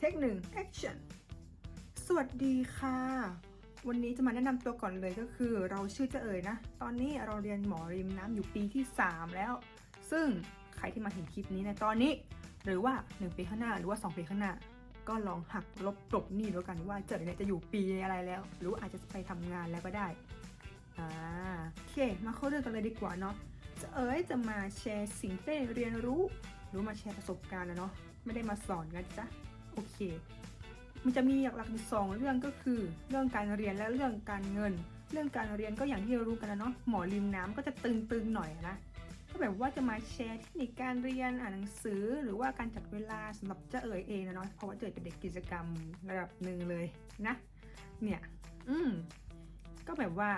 เทคหนึ่ง action สวัสดีค่ะ วันนี้จะมาแนะนำตัวก่อนเลยก็คือ เราชื่อเจเอ๋ยนะ ตอนนี้เราเรียนหมอริมน้ำอยู่ปีที่ 3 แล้ว ซึ่งใครที่มาเห็นคลิปนี้ในตอนนี้ หรือว่า 1 ปีข้างหน้าหรือว่า 2 ปีข้างหน้า ก็ลองหักลบกลบหนี้แล้วกันว่าเจอเนี่ยจะอยู่ปีอะไรแล้ว หรืออาจจะไปทำงานแล้วก็ได้อ่าโอเค มาเข้าเรื่องกันเลยดีกว่าเนาะเจเอ๋ยจะมาแชร์สิ่งที่เรียนรู้ หรือมาแชร์ประสบการณ์นะเนาะไม่ได้มาสอนกันจ๊ะ โอเค มันจะมีหลักๆอยู่สองเรื่องก็คือ เรื่องการเรียนและเรื่องการเงิน เรื่องการเรียนก็อย่างที่เรารู้กันนะเนาะหมอริมน้ำก็จะตึงๆหน่อยนะก็แบบว่าจะมาแชร์เทคนิคการเรียนอ่านหนังสือหรือว่าการจัดเวลาสำหรับเจ้าเอ๋ยเองนะเนาะเพราะว่าเจ้าเอ๋ยเป็นเด็กกิจกรรมระดับหนึ่งเลยนะ เนี่ย อืมก็แบบว่า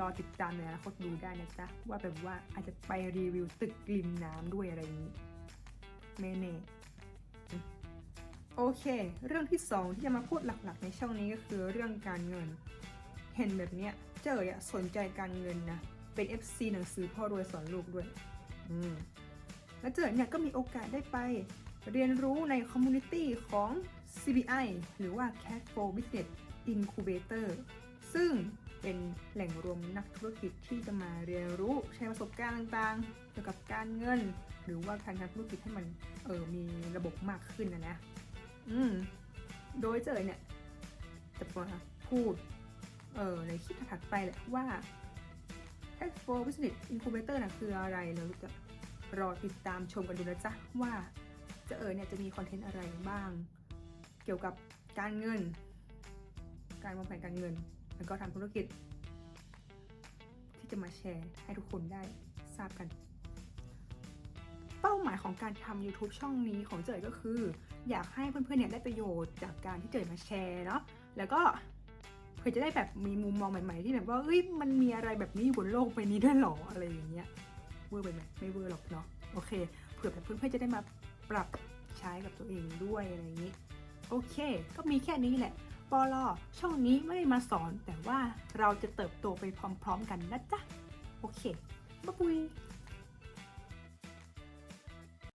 รอติดตามในอนาคตดูได้นะจ๊ะว่าแบบว่าอาจจะไปรีวิวตึกริมน้ำด้วยอะไรนี้แน่ๆอืม โอเค เรื่องที่สองที่จะมาพูดหลักๆ ในช่องนี้ก็คือเรื่องการเงิน เห็นแบบเนี้ยเจออะสนใจการเงินนะ เป็น FC หนังสือพ่อรวยสอนลูกด้วย อืม แล้วเจอเนี่ยก็มีโอกาสได้ไปเรียนรู้ในคอมมูนิตี้ของ CBI หรือว่า Cat for Business Incubator ซึ่งเป็นแหล่งรวมนักธุรกิจที่จะมาเรียนรู้ใช้ประสบการณ์ต่างๆ เกี่ยวกับการเงิน หรือว่าการทำธุรกิจให้มันเออมีระบบมากขึ้นนะนะอืม โดยเจอเนี่ยจะพูด เออในคลิปถัดไปแหละว่า Tech for Business Incubator นะคืออะไรเราจะรอติดตามชมกันดูนะจ๊ะ ว่าเจะเอ๋ยเนี่ยจะมีคอนเทนต์อะไรบ้าง เกี่ยวกับการเงิน การวางแผนการเงิน แล้วก็ทำธุรกิจ ที่จะมาแชร์ให้ทุกคนได้ทราบกัน เป้าหมายของการทำ YouTube ช่องนี้ของเจยก็คือ อยากให้เพื่อนๆเนี่ยได้ประโยชน์จากการที่เจยมาแชร์เนาะแล้วก็เพื่อจะได้แบบมีมุมมองใหม่ๆ ที่แบบว่าเอ้ยมันมีอะไรแบบนี้บนโลกใบนี้ด้วยหรออะไรอย่างเงี้ยเวอร์ไปไหมไม่เวอร์หรอกเนาะโอเคเผื่อแบบเพื่อนๆจะได้มาปรับใช้กับตัวเองด้วยอะไรอย่างนี้โอเค ก็มีแค่นี้แหละปอลอช่องนี้ไม่ได้มาสอนแต่ว่าเราจะเติบโตไปพร้อมๆกันนะจ๊ะโอเคบ๊ายบาย